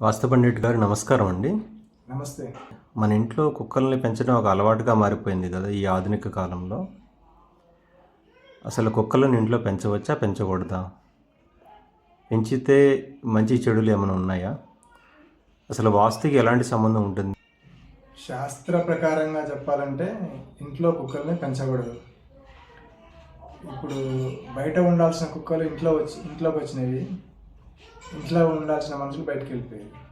వాస్తు పండిట్ గారు నమస్కారం అండి. నమస్తే. మన ఇంట్లో కుక్కల్ని పెంచడం ఒక అలవాటుగా మారిపోయింది కదా ఈ ఆధునిక కాలంలో. అసలు కుక్కలను ఇంట్లో పెంచవచ్చా పెంచకూడదా? పెంచితే మంచి చెడులు ఏమైనా ఉన్నాయా? అసలు వాస్తుకి ఎలాంటి సంబంధం ఉంటుంది? శాస్త్ర ప్రకారంగా చెప్పాలంటే ఇంట్లో కుక్కల్ని పెంచకూడదు. ఇప్పుడు బయట ఉండాల్సిన కుక్కలు ఇంట్లో వచ్చి ఇంట్లోకి వచ్చినవి ఇంట్లో ఉండాల్సిన మనుషులు బయటకు వెళ్ళిపోయారు.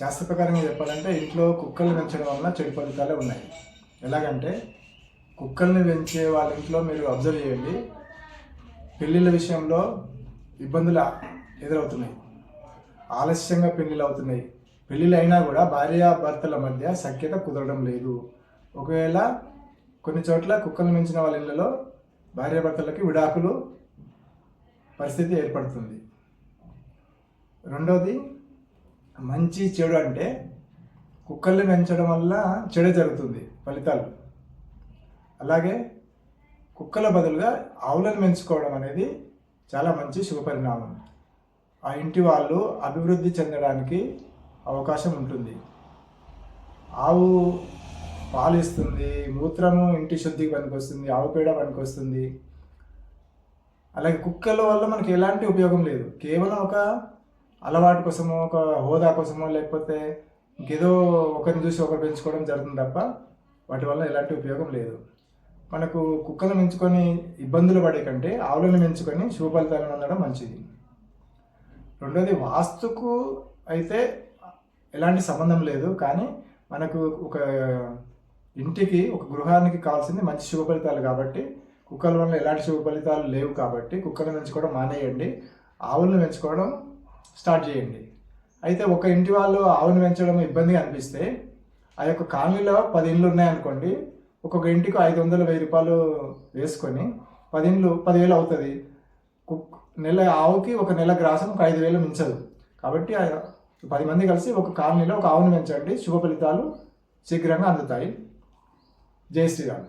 శాస్త్ర ప్రకారంగా చెప్పాలంటే ఇంట్లో కుక్కల్ని పెంచడం వలన చెడు ఫలితాలే ఉన్నాయి. ఎలాగంటే కుక్కల్ని పెంచే వాళ్ళ ఇంట్లో మీరు అబ్జర్వ్ చేయండి. పెళ్ళిళ్ళ విషయంలో ఇబ్బందులు ఎదురవుతున్నాయి. ఆలస్యంగా పెళ్ళిళ్ళు అవుతున్నాయి. పెళ్ళిళ్ళు అయినా కూడా భార్యాభర్తల మధ్య సఖ్యత కుదరడం లేదు. ఒకవేళ కొన్ని చోట్ల కుక్కలు మించిన వాళ్ళ ఇళ్ళలో భార్యాభర్తలకి విడాకులు పరిస్థితి ఏర్పడుతుంది. రెండవది మంచి చెడు అంటే కుక్కల్ని పెంచడం వల్ల చెడు జరుగుతుంది ఫలితాలు. అలాగే కుక్కల బదులుగా ఆవులను పెంచుకోవడం అనేది చాలా మంచి శుభపరిణామం ఆ ఇంటి వాళ్ళు అభివృద్ధి చెందడానికి అవకాశం ఉంటుంది. ఆవు పాలు ఇస్తుంది మూత్రము ఇంటి శుద్ధికి పనికొస్తుంది ఆవు పేడ పనికొస్తుంది. అలాగే కుక్కల వల్ల మనకి ఎలాంటి ఉపయోగం లేదు. కేవలం ఒక అలవాటు కోసమో ఒక హోదా కోసమో లేకపోతే ఇంకేదో ఒకరిని చూసి ఒకరు పెంచుకోవడం జరుగుతుంది తప్ప వాటి వల్ల ఎలాంటి ఉపయోగం లేదు. మనకు కుక్కలను పెంచుకొని ఇబ్బందులు పడే కంటే ఆవులను పెంచుకొని శుభ ఫలితాలను పొందడం మంచిది. రెండోది వాస్తుకు అయితే ఎలాంటి సంబంధం లేదు కానీ మనకు ఒక ఇంటికి ఒక గృహానికి కావాల్సింది మంచి శుభ ఫలితాలు కాబట్టి కుక్కల వల్ల ఎలాంటి శుభ ఫలితాలు లేవు కాబట్టి కుక్కలను పెంచుకోవడం మానేయండి. ఆవులను పెంచుకోవడం స్టార్ట్ చేయండి. అయితే ఒక ఇంటి వాళ్ళు ఆవును పెంచడం ఇబ్బందిగా అనిపిస్తే ఆ యొక్క కాలనీలో పది ఇండ్లు ఉన్నాయనుకోండి ఒక్కొక్క ఇంటికి ఐదు వందలు వెయ్యి రూపాయలు వేసుకొని పది ఇండ్లు పదివేలు అవుతుంది. కుక్ నెల ఆవుకి ఒక నెల గ్రాసం ఒక ఐదు వేలు మించదు. కాబట్టి ఆ పది మంది కలిసి ఒక కాలనీలో ఒక ఆవును పెంచండి. శుభ ఫలితాలు శీఘ్రంగా అందుతాయి. జై శ్రీరామ్.